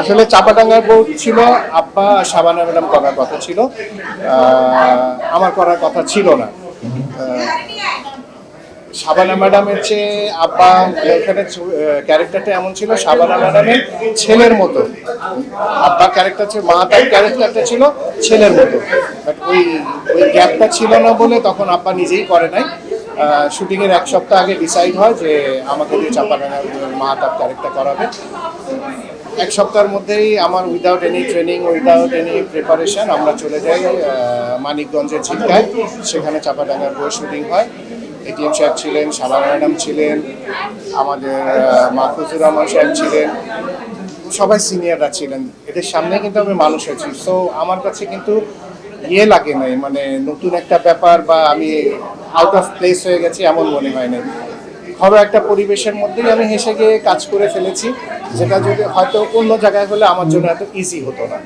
আসলে চাপাডাঙ্গার বউ ছিল, আব্বা শাবানা ম্যাডাম করার কথা ছিল আমার করার কথা ছিল না। সাবানা ম্যাডামের চেয়ে আব্বা এখানে ক্যারেক্টারটা এমন ছিল, সাবানা ম্যাডামের ছেলের মতো। আব্বা ক্যারেক্টার ছিল মা তার ক্যারেক্টারটা ছিল ছেলের মতো। বাট ওই ওই গ্যাপটা ছিল না বলে তখন আব্বা নিজেই করে নাই। শুটিংয়ের এক সপ্তাহ আগে ডিসাইড হয় যে আমাকে দিয়ে চাপাডাঙ্গার তার ক্যারেক্টার করাবে। এক সপ্তাহের মধ্যেই আমার without any training without any preparation আমরা চলে যাই মানিকগঞ্জের ঝিটকায়। সেখানে চাপা চাপাডাঙ্গার বই শুটিং হয়। এটিএম সাহেব ছিলেন সাবানা ম্যাডাম ছিলেন, আমাদের মাহফুজুর রহমান সাহেব ছিলেন। সবাই সিনিয়ররা ছিলেন। এদের সামনে কিন্তু আমি মানুষ হয়েছি। সো আমার কাছে কিন্তু ইয়ে লাগে নাই। মানে নতুন একটা ব্যাপার বা আমি আউট অফ প্লেস হয়ে গেছি এমন মনে হয় নাই। ঘরোয়া একটা পরিবেশের মধ্যেই আমি হেসে গিয়ে কাজ করে ফেলেছি, যেটা যদি হয়তো অন্য জায়গায় হলে আমার জন্য এত ইজি হতো না।